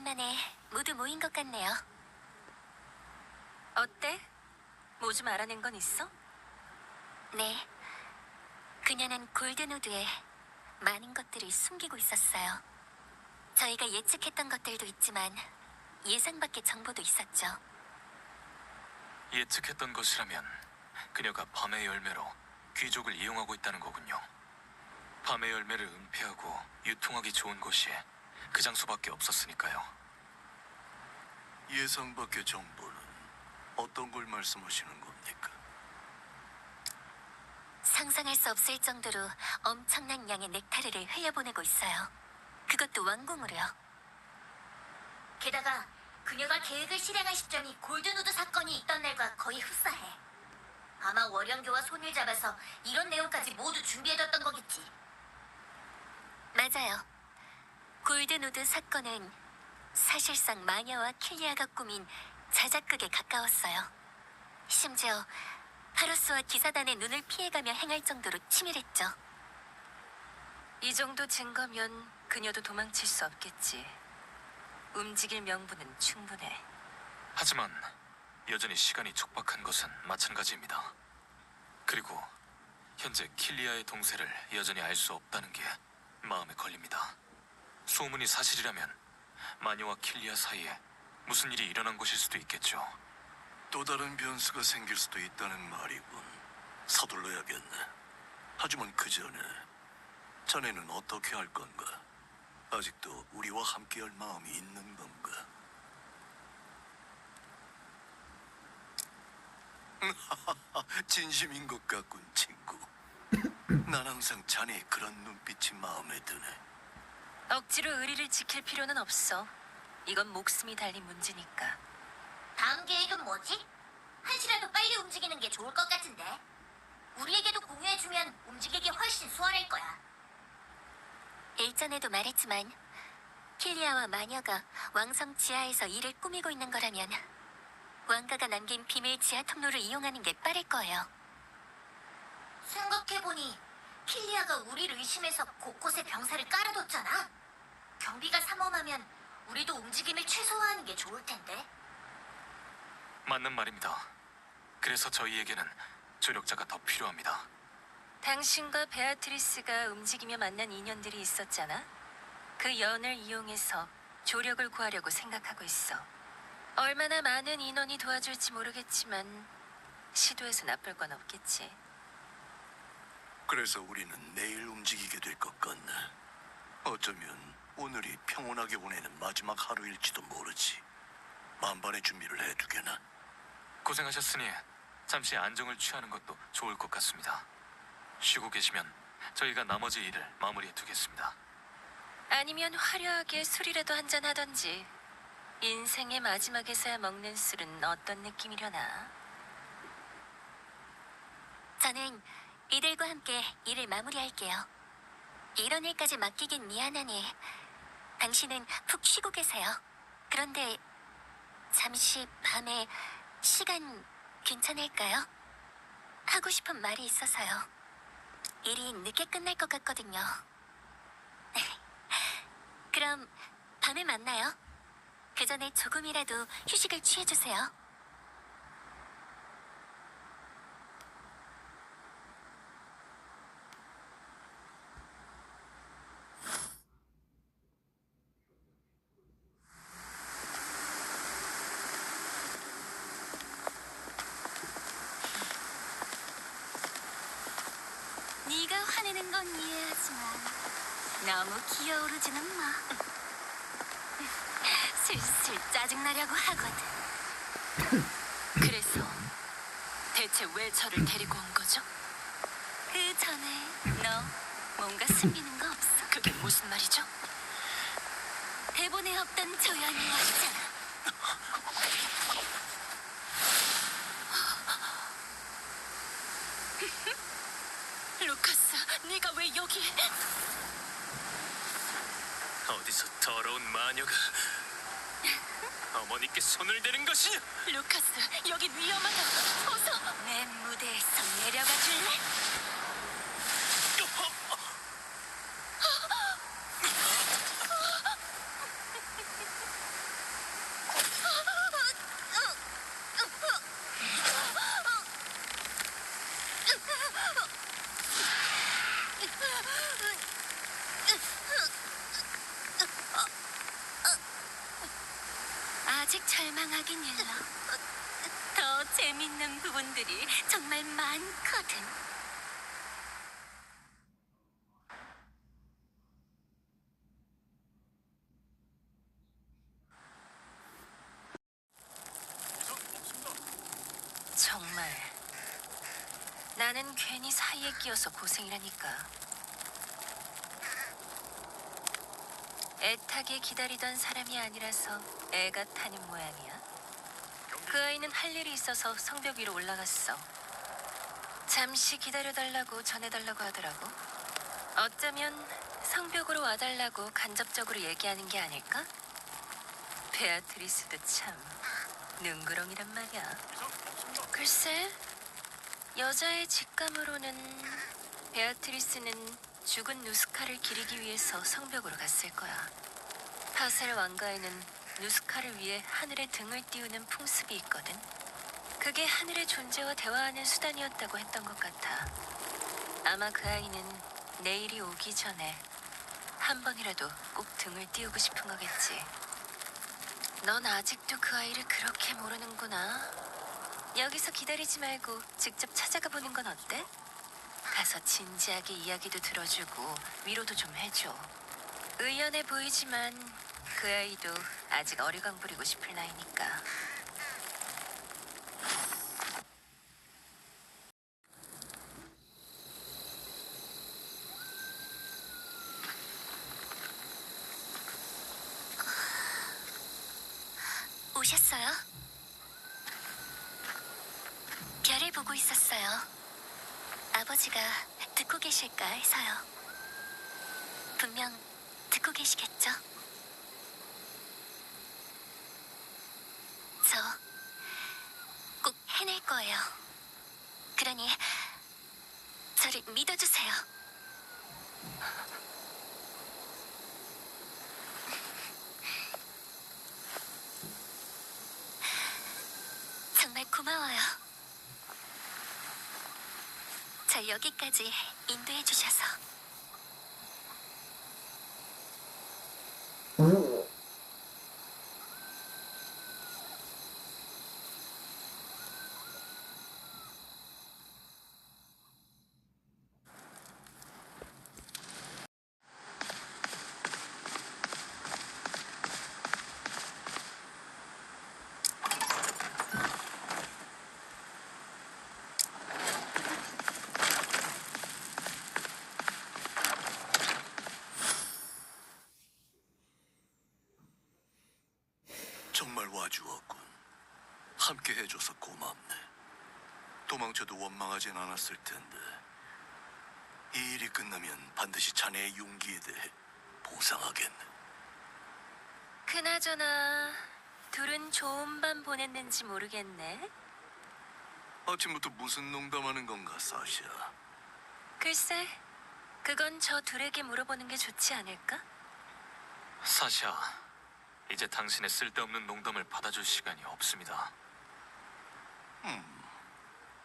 오랜만에 모두 모인 것 같네요. 어때? 뭐 좀 알아낸 건 있어? 네. 그녀는 골든우드에 많은 것들을 숨기고 있었어요. 저희가 예측했던 것들도 있지만 예상 밖의 정보도 있었죠. 예측했던 것이라면 그녀가 밤의 열매로 귀족을 이용하고 있다는 거군요. 밤의 열매를 은폐하고 유통하기 좋은 곳이 그 장소밖에 없었으니까요. 예상 밖의 정보는 어떤 걸 말씀하시는 겁니까? 상상할 수 없을 정도로 엄청난 양의 넥타르를 흘려보내고 있어요. 그것도 왕궁으로요. 게다가 그녀가 계획을 실행한 시점이 골든우드 사건이 있던 날과 거의 흡사해. 아마 월영교와 손을 잡아서 이런 내용까지 모두 준비해뒀던 거겠지. 맞아요. 골든우드 사건은 사실상 마녀와 킬리아가 꾸민 자작극에 가까웠어요. 심지어 파로스와 기사단의 눈을 피해가며 행할 정도로 치밀했죠. 이 정도 증거면 그녀도 도망칠 수 없겠지. 움직일 명분은 충분해. 하지만 여전히 시간이 촉박한 것은 마찬가지입니다. 그리고 현재 킬리아의 동세를 여전히 알 수 없다는 게 마음에 걸립니다. 소문이 사실이라면 마녀와 킬리아 사이에 무슨 일이 일어난 것일 수도 있겠죠. 또 다른 변수가 생길 수도 있다는 말이군. 서둘러야겠네. 하지만 그 전에 자네는 어떻게 할 건가? 아직도 우리와 함께할 마음이 있는 건가? 진심인 것 같군, 친구. 난 항상 자네의 그런 눈빛이 마음에 드네. 억지로 의리를 지킬 필요는 없어. 이건 목숨이 달린 문제니까. 다음 계획은 뭐지? 한시라도 빨리 움직이는 게 좋을 것 같은데. 우리에게도 공유해주면 움직이기 훨씬 수월할 거야. 일전에도 말했지만 킬리아와 마녀가 왕성 지하에서 일을 꾸미고 있는 거라면 왕가가 남긴 비밀 지하 통로를 이용하는 게 빠를 거예요. 생각해보니 킬리아가 우리를 의심해서 곳곳에 병사를 깔아뒀잖아. 경비가 삼엄하면 우리도 움직임을 최소화하는 게 좋을 텐데. 맞는 말입니다. 그래서 저희에게는 조력자가 더 필요합니다. 당신과 베아트리스가 움직이며 만난 인연들이 있었잖아. 그 연을 이용해서 조력을 구하려고 생각하고 있어. 얼마나 많은 인원이 도와줄지 모르겠지만 시도해서 나쁠 건 없겠지. 그래서 우리는 내일 움직이게 될 것 같네. 어쩌면 오늘이 평온하게 보내는 마지막 하루일지도 모르지. 만반의 준비를 해두게나. 고생하셨으니 잠시 안정을 취하는 것도 좋을 것 같습니다. 쉬고 계시면 저희가 나머지 일을 마무리해 두겠습니다. 아니면 화려하게 술이라도 한잔 하던지. 인생의 마지막에서야 먹는 술은 어떤 느낌이려나? 저는 이들과 함께 일을 마무리할게요. 이런 일까지 맡기긴 미안하니 당신은 푹 쉬고 계세요. 그런데 잠시 밤에 시간 괜찮을까요? 하고 싶은 말이 있어서요. 일이 늦게 끝날 것 같거든요. 그럼 밤에 만나요. 그 전에 조금이라도 휴식을 취해주세요. 네가 화내는 건 이해하지만 너무 기어오르지는 마. 슬슬 짜증나려고 하거든. 그래서 대체 왜 저를 데리고 온 거죠? 그 전에 너 뭔가 숨기는 거 없어? 그게 무슨 말이죠? 대본에 없던 조연이 왔잖아. 루카스, 네가 왜 여기? 어디서 더러운 마녀가 어머니께 손을 대는 것이냐? 루카스, 여기 위험하다. 어서. 내 무대에서 내려가 줄래? 실망하긴 일러. 더 재밌는 부분들이 정말 많거든. 정말 나는 괜히 사이에 끼어서 고생이라니까. 애타게 기다리던 사람이 아니라서 애가 타는 모양이야. 그 아이는 할 일이 있어서 성벽 위로 올라갔어. 잠시 기다려달라고 전해달라고 하더라고. 어쩌면 성벽으로 와달라고 간접적으로 얘기하는 게 아닐까? 베아트리스도 참 능그렁이란 말이야. 글쎄, 여자의 직감으로는 베아트리스는 죽은 누스카를 기리기 위해서 성벽으로 갔을 거야. 파셀 왕가에는 누스카를 위해 하늘에 등을 띄우는 풍습이 있거든. 그게 하늘의 존재와 대화하는 수단이었다고 했던 것 같아. 아마 그 아이는 내일이 오기 전에 한 번이라도 꼭 등을 띄우고 싶은 거겠지. 넌 아직도 그 아이를 그렇게 모르는구나. 여기서 기다리지 말고 직접 찾아가 보는 건 어때? 가서 진지하게 이야기도 들어주고 위로도 좀 해줘. 의연해 보이지만 그 아이도 아직 어리광 부리고 싶을 나이니까. 오셨어요? 별을 보고 있었어요. 아버지가 듣고 계실까 해서요. 분명 듣고 계시겠죠? 저 꼭 해낼 거예요. 그러니 저를 믿어주세요. 정말 고마워요. 절 여기까지 인도해 주셔서. 정말 와주었군. 함께 해줘서 고맙네. 도망쳐도 원망하진 않았을 텐데. 이 일이 끝나면 반드시 자네의 용기에 대해 보상하겠네. 그나저나 둘은 좋은 밤 보냈는지 모르겠네. 아침부터 무슨 농담하는 건가, 사시아? 글쎄, 그건 저 둘에게 물어보는 게 좋지 않을까? 사샤, 이제 당신의 쓸데없는 농담을 받아줄 시간이 없습니다.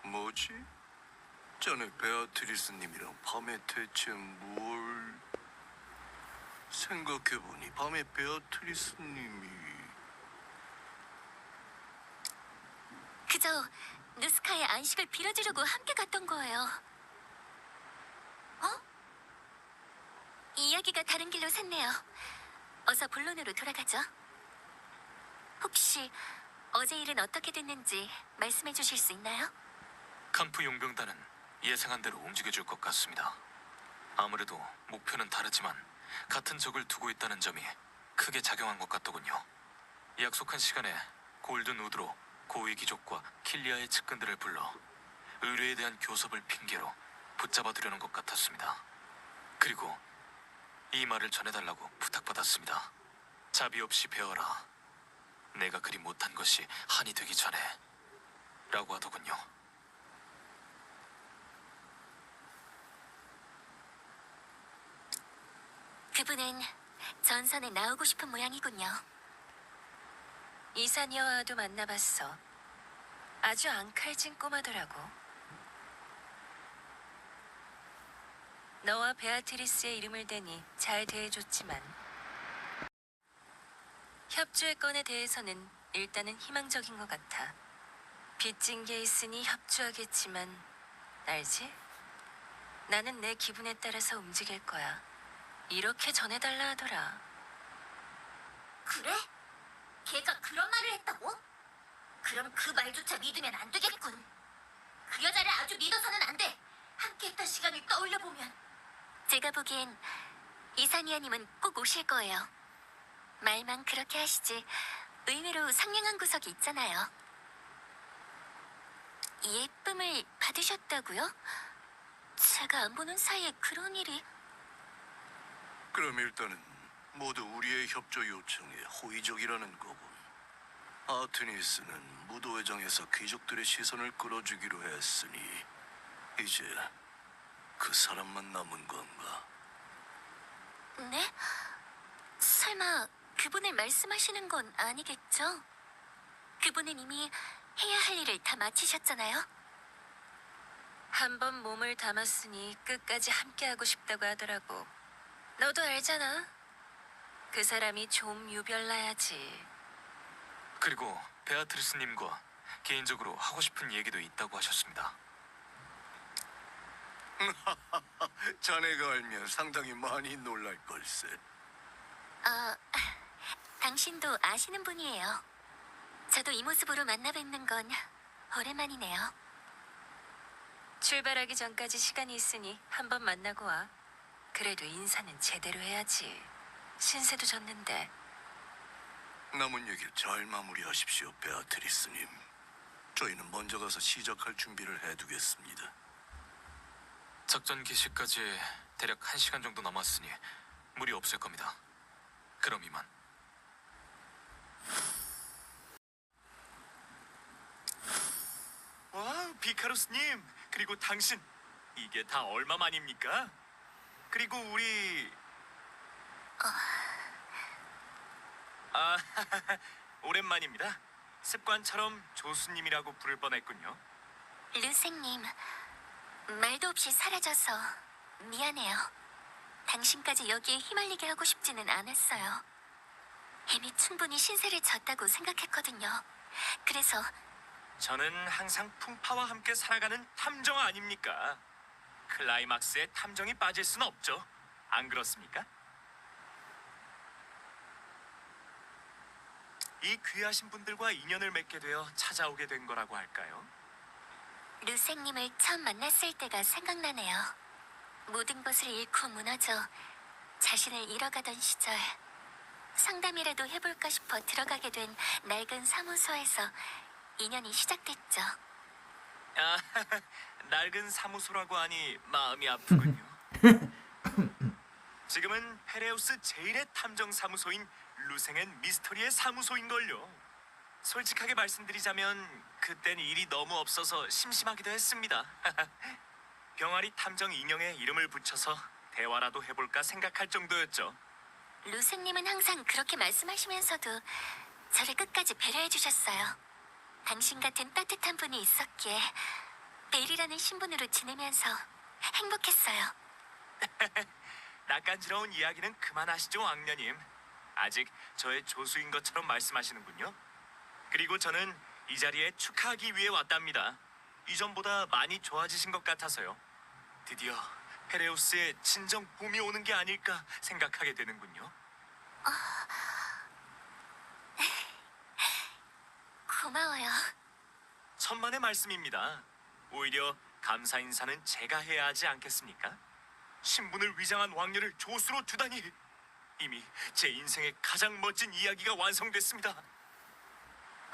뭐지? 자네 베아트리스님이랑 밤에 대체 뭘... 생각해보니 밤에 베아트리스님이... 그저 누스카의 안식을 빌어주려고 함께 갔던 거예요. 어? 이야기가 다른 길로 샜네요. 어서 본론으로 돌아가죠. 혹시 어제 일은 어떻게 됐는지 말씀해 주실 수 있나요? 캄프 용병단은 예상한 대로 움직여줄 것 같습니다. 아무래도 목표는 다르지만 같은 적을 두고 있다는 점이 크게 작용한 것 같더군요. 약속한 시간에 골든 우드로 고위 귀족과 킬리아의 측근들을 불러 의뢰에 대한 교섭을 핑계로 붙잡아두려는 것 같았습니다. 그리고 이 말을 전해달라고 부탁받았습니다. 자비 없이 배워라. 내가 그리 못한 것이 한이 되기 전에 라고 하더군요. 그분은 전선에 나오고 싶은 모양이군요. 이사니어와도 만나봤어. 아주 앙칼진 꼬마더라고. 너와 베아트리스의 이름을 대니 잘 대해줬지만 협조의 건에 대해서는 일단은 희망적인 것 같아. 빚진 게 있으니 협조하겠지만, 알지? 나는 내 기분에 따라서 움직일 거야. 이렇게 전해달라 하더라. 그래? 걔가 그런 말을 했다고? 그럼 그 말조차 믿으면 안 되겠군. 그 여자를 아주 믿어서는 안 돼. 함께했던 시간을 떠올려 보면. 제가 보기엔 이사니아님은 꼭 오실 거예요. 말만 그렇게 하시지 의외로 상냥한 구석이 있잖아요. 예쁨을 받으셨다고요? 제가 안 보는 사이에 그런 일이 그럼 일단은 모두 우리의 협조 요청에 호의적이라는 거군. 아트니스는 무도회장에서 귀족들의 시선을 끌어주기로 했으니 이제 그 사람만 남은 건가? 네? 설마 그분을 말씀하시는 건 아니겠죠? 그분은 이미 해야 할 일을 다 마치셨잖아요. 한 번 몸을 담았으니 끝까지 함께하고 싶다고 하더라고. 너도 알잖아. 그 사람이 좀 유별나야지. 그리고 베아트리스님과 개인적으로 하고 싶은 얘기도 있다고 하셨습니다. 자네가 알면 상당히 많이 놀랄 걸세. 아, 당신도 아시는 분이에요. 저도 이 모습으로 만나 뵙는 건 오랜만이네요. 출발하기 전까지 시간이 있으니 한번 만나고 와. 그래도 인사는 제대로 해야지. 신세도 졌는데. 남은 얘기 잘 마무리하십시오, 베아트리스님. 저희는 먼저 가서 시작할 준비를 해두겠습니다. 작전 개시까지 대략 1시간 정도 남았으니 무리 없을 겁니다. 그럼 이만. 와, 비카루스님, 그리고 당신, 이게 다 얼마만입니까? 그리고 우리... 아, 오랜만입니다. 습관처럼 조수님이라고 부를 뻔했군요. 루생님, 말도 없이 사라져서 미안해요. 당신까지 여기에 휘말리게 하고 싶지는 않았어요. 이미 충분히 신세를 졌다고 생각했거든요. 그래서 저는 항상 풍파와 함께 살아가는 탐정 아닙니까? 클라이막스에 탐정이 빠질 수는 없죠. 안 그렇습니까? 이 귀하신 분들과 인연을 맺게 되어 찾아오게 된 거라고 할까요? 루생님을 처음 만났을 때가 생각나네요. 모든 것을 잃고 무너져 자신을 잃어가던 시절 상담이라도 해볼까 싶어 들어가게 된 낡은 사무소에서 인연이 시작됐죠. 아, 낡은 사무소라고 하니 마음이 아프군요. 지금은 페레우스 제일의 탐정 사무소인 루생앤 미스터리의 사무소인걸요. 솔직하게 말씀드리자면 그땐 일이 너무 없어서 심심하기도 했습니다. 병아리 탐정 인형에 이름을 붙여서 대화라도 해볼까 생각할 정도였죠. 루생님은 항상 그렇게 말씀하시면서도 저를 끝까지 배려해 주셨어요. 당신 같은 따뜻한 분이 있었기에 베일이라는 신분으로 지내면서 행복했어요. 낯간지러운 이야기는 그만하시죠, 왕녀님. 아직 저의 조수인 것처럼 말씀하시는군요. 그리고 저는 이 자리에 축하하기 위해 왔답니다. 이전보다 많이 좋아지신 것 같아서요. 드디어 페레우스의 진정 봄이 오는 게 아닐까 생각하게 되는군요. 고마워요. 천만의 말씀입니다. 오히려 감사 인사는 제가 해야 하지 않겠습니까? 신분을 위장한 왕녀를 조수로 두다니 이미 제 인생의 가장 멋진 이야기가 완성됐습니다.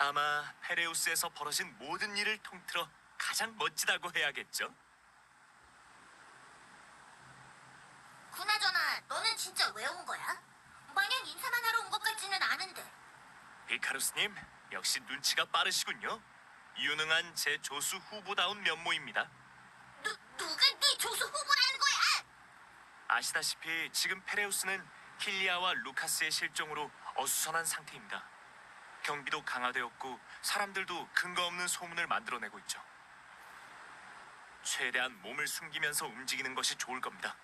아마 페레우스에서 벌어진 모든 일을 통틀어 가장 멋지다고 해야겠죠? 그나저나 너는 진짜 왜 온 거야? 마냥 인사만 하러 온 것 같지는 않은데. 비카루스님 역시 눈치가 빠르시군요. 유능한 제 조수 후보다운 면모입니다. 누 누가 네 조수 후보라는 거야? 아시다시피 지금 페레우스는 킬리아와 루카스의 실종으로 어수선한 상태입니다. 경비도 강화되었고 사람들도 근거 없는 소문을 만들어내고 있죠. 최대한 몸을 숨기면서 움직이는 것이 좋을 겁니다.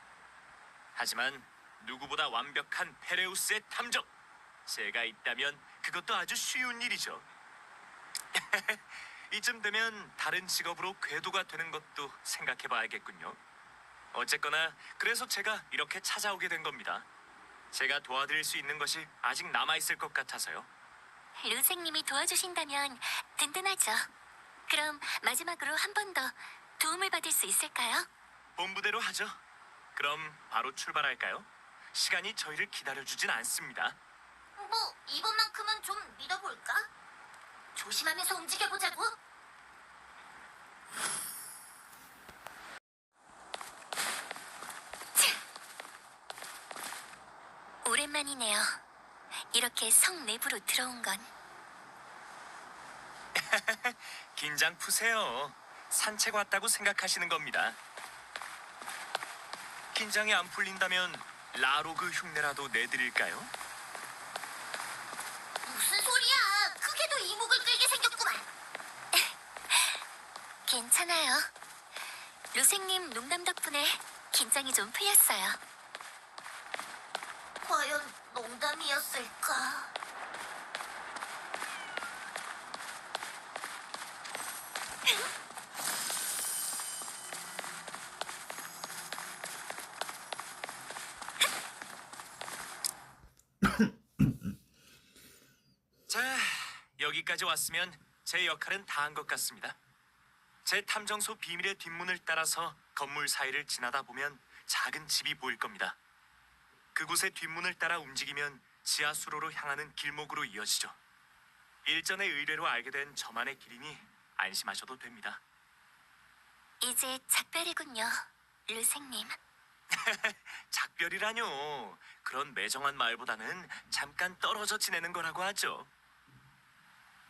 하지만 누구보다 완벽한 페레우스의 탐정 제가 있다면 그것도 아주 쉬운 일이죠. 이쯤 되면 다른 직업으로 궤도가 되는 것도 생각해 봐야겠군요. 어쨌거나 그래서 제가 이렇게 찾아오게 된 겁니다. 제가 도와드릴 수 있는 것이 아직 남아 있을 것 같아서요. 루생님이 도와주신다면 든든하죠. 그럼 마지막으로 한 번 더 도움을 받을 수 있을까요? 본부대로 하죠. 그럼 바로 출발할까요? 시간이 저희를 기다려주진 않습니다. 뭐 이번만큼은 좀 믿어볼까? 조심하면서 움직여보자고. 오랜만이네요. 이렇게 성 내부로 들어온 건 긴장 푸세요. 산책 왔다고 생각하시는 겁니다. 긴장이 안 풀린다면 라로그 흉내라도 내드릴까요? 무슨 소리야? 크게도 이목을 끌게 생겼구만. 괜찮아요. 루생님 농담 덕분에 긴장이 좀 풀렸어요. 과연 농담이었을까? 자, 여기까지 왔으면 제 역할은 다 한 것 같습니다. 제 탐정소 비밀의 뒷문을 따라서 건물 사이를 지나다 보면 작은 집이 보일 겁니다. 그곳의 뒷문을 따라 움직이면 지하 수로로 향하는 길목으로 이어지죠. 일전의 의뢰로 알게 된 저만의 길이니 안심하셔도 됩니다. 이제 작별이군요, 루생님. 작별이라뇨. 그런 매정한 말보다는 잠깐 떨어져 지내는 거라고 하죠.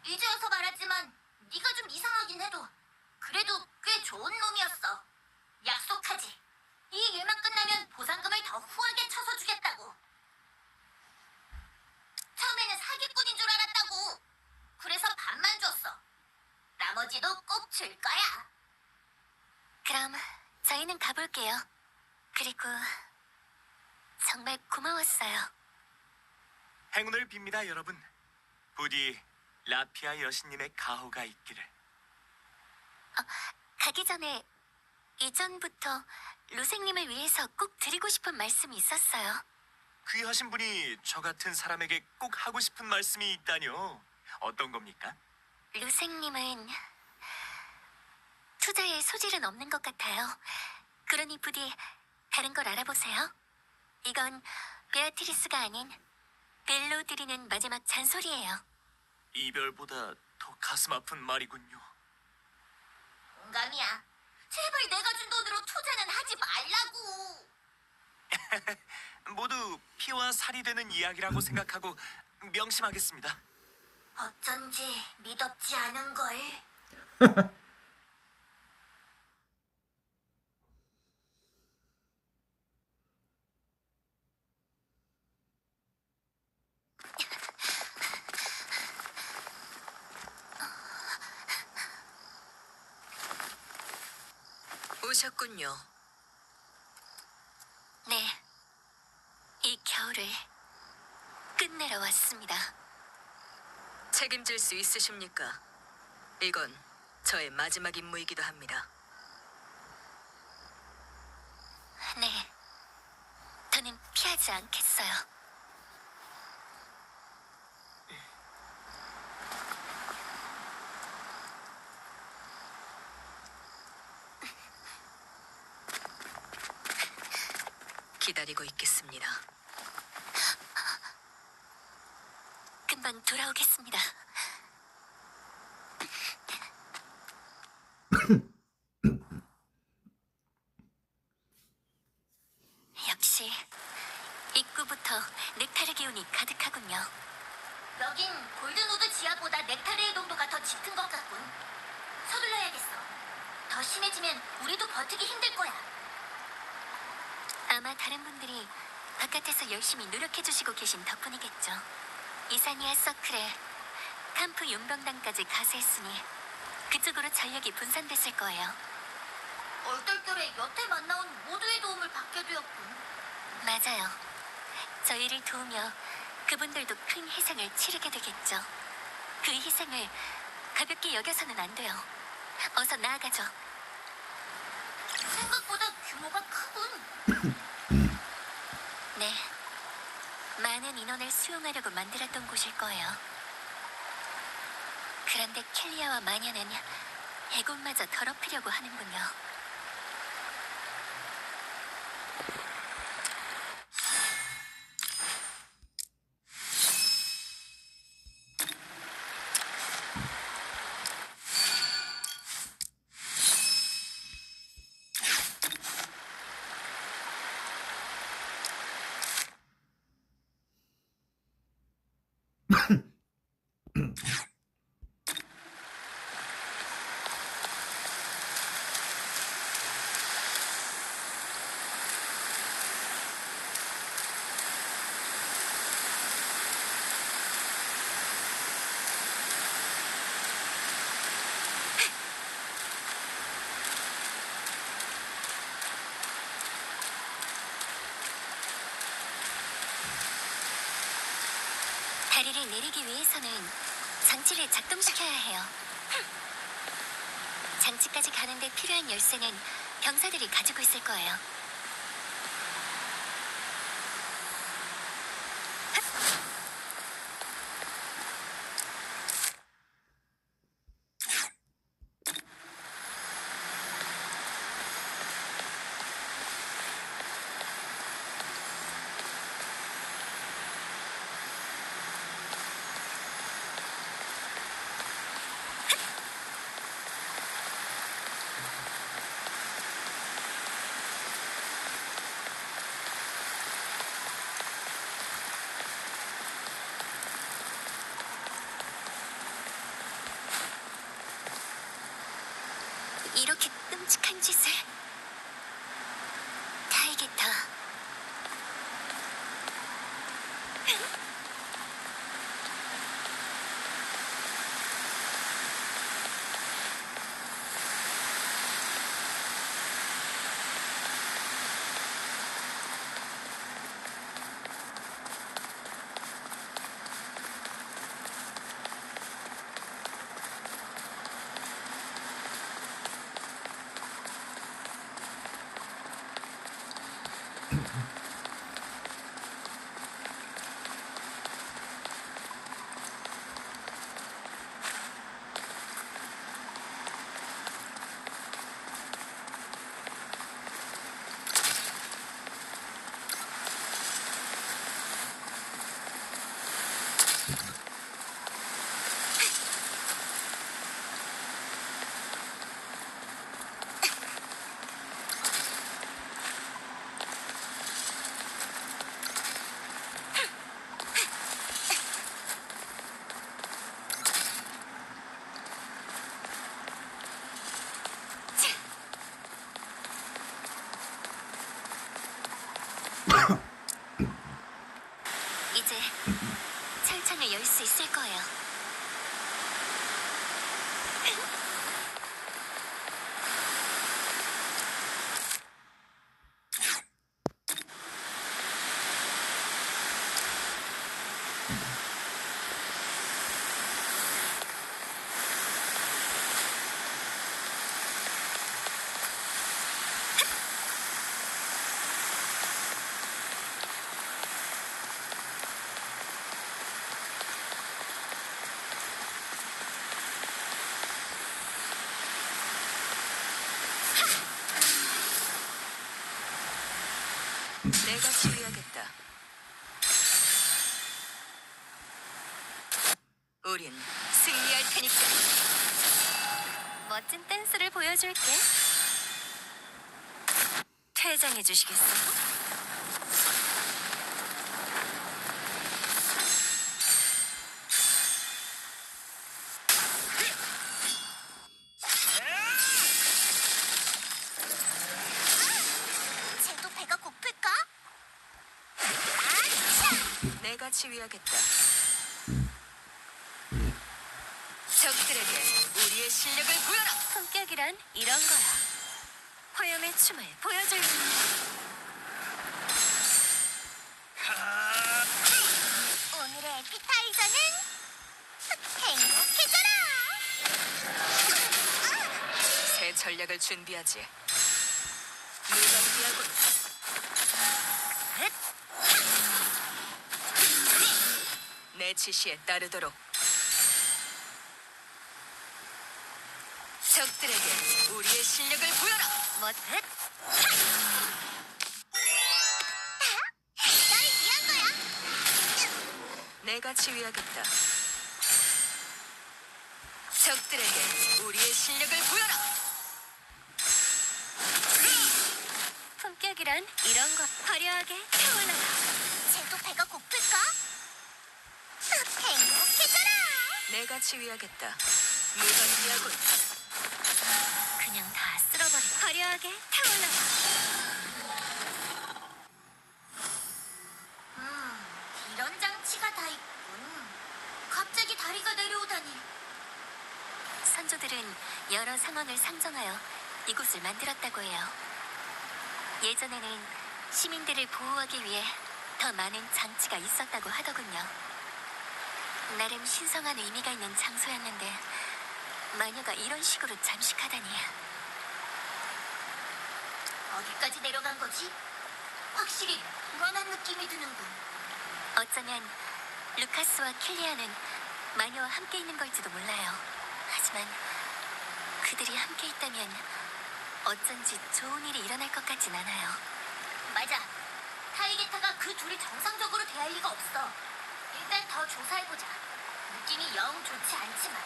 이제 와서 말하지만 네가 좀 이상하긴 해도 그래도 꽤 좋은 놈이었어. 약속하지. 이 일만 끝나면 보상금을 더 후하게 쳐서 주겠다고. 처음에는 사기꾼인 줄 알았다고. 그래서 반만 줬어. 나머지도 꼭 줄 거야. 그럼 저희는 가볼게요. 그리고 정말 고마웠어요. 행운을 빕니다, 여러분. 부디 라피아 여신님의 가호가 있기를. 가기 전에 이전부터 루생님을 위해서 꼭 드리고 싶은 말씀이 있었어요. 귀하신 분이 저 같은 사람에게 꼭 하고 싶은 말씀이 있다뇨. 어떤 겁니까? 루생님은 투자에 소질은 없는 것 같아요. 그러니 부디 다른 걸 알아보세요. 이건 베아트리스가 아닌 벨로 드리는 마지막 잔소리예요. 이별보다 더 가슴 아픈 말이군요. 공감이야. 제발 내가 준 돈으로 투자는 하지 말라고. 모두 피와 살이 되는 이야기라고 생각하고 명심하겠습니다. 어쩐지 믿었지 않은 걸. 오셨군요. 네. 이 겨울을 끝내러 왔습니다. 책임질 수 있으십니까? 이건 저의 마지막 임무이기도 합니다. 네. 더는 피하지 않겠어요. 기다리고 있겠습니다. 금방 돌아오겠습니다. 역시 입구부터 넥타르 기운이 가득하군요. 여긴 골든우드 지하보다 넥타르의 농도가 더 짙은 것 같군. 서둘러야겠어. 더 심해지면 우리도 버티기 힘들 거야. 아마 다른 분들이 바깥에서 열심히 노력해주시고 계신 덕분이겠죠. 이사니아 서클에 캄프 용병단까지 가세했으니 그쪽으로 전력이 분산됐을 거예요. 얼떨결에 여태 만나온 모두의 도움을 받게 되었군. 맞아요. 저희를 도우며 그분들도 큰 희생을 치르게 되겠죠. 그 희생을 가볍게 여겨서는 안 돼요. 어서 나아가죠. 생각보다 규모가 크군. 네. 인원을 수용하려고 만들었던 곳일 거예요. 그런데 켈리아와 마녀는 해골마저 더럽히려고 하는군요. 다리를 내리기 위해서는 장치를 작동시켜야 해요. 장치까지 가는데 필요한 열쇠는 병사들이 가지고 있을 거예요. 이렇게 끔찍한 내가 지휘하겠다. 우린 승리할 테니까. 멋진 댄스를 보여줄게. 퇴장해 주시겠어? 쟤도 배가 고플까? 내가 지휘하겠다. 적들에게 우리의 실력을 보여라. 성격이란 이런 거야. 화염의 춤을 보여줄. 어? 토끼 타이저는 행복해져라. 새 전략을 준비하지. 무방비하고 내 지시에 따르도록. 적들에게 우리의 실력을 보여라. 뭐? 날 위한 거야. 내가 지휘하겠다. 적들에게 우리의 실력을 보여라. 품격이란 이런 거 화려하게 태어나라. 쟤도 배가 고플까? 행복해져라. 내가 지휘하겠다. 무방비하고 그냥 다 쓸어버려. 화려하게 태어나라. 음, 이런 장치가 다 있군. 갑자기 다리가 내려오다니. 선조들은 여러 상황을 상정하여 이곳을 만들었다고 해요. 예전에는 시민들을 보호하기 위해 더 많은 장치가 있었다고 하더군요. 나름 신성한 의미가 있는 장소였는데 마녀가 이런 식으로 잠식하다니. 어디까지 내려간 거지? 확실히 불안한 느낌이 드는군. 어쩌면 루카스와 킬리아는 마녀와 함께 있는 걸지도 몰라요. 하지만 그들이 함께 있다면 어쩐지 좋은 일이 일어날 것 같진 않아요. 맞아. 타이게타가 그 둘이 정상적으로 대할 리가 없어. 일단 더 조사해보자. 느낌이 영 좋지 않지만.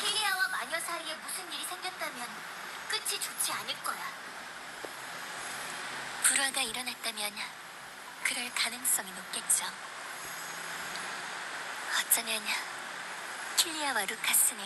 킬리아와 마녀 사이에 무슨 일이 생겼다면 끝이 좋지 않을 거야. 불화가 일어났다면 그럴 가능성이 높겠죠. 어쩌면 킬리아와 루카스는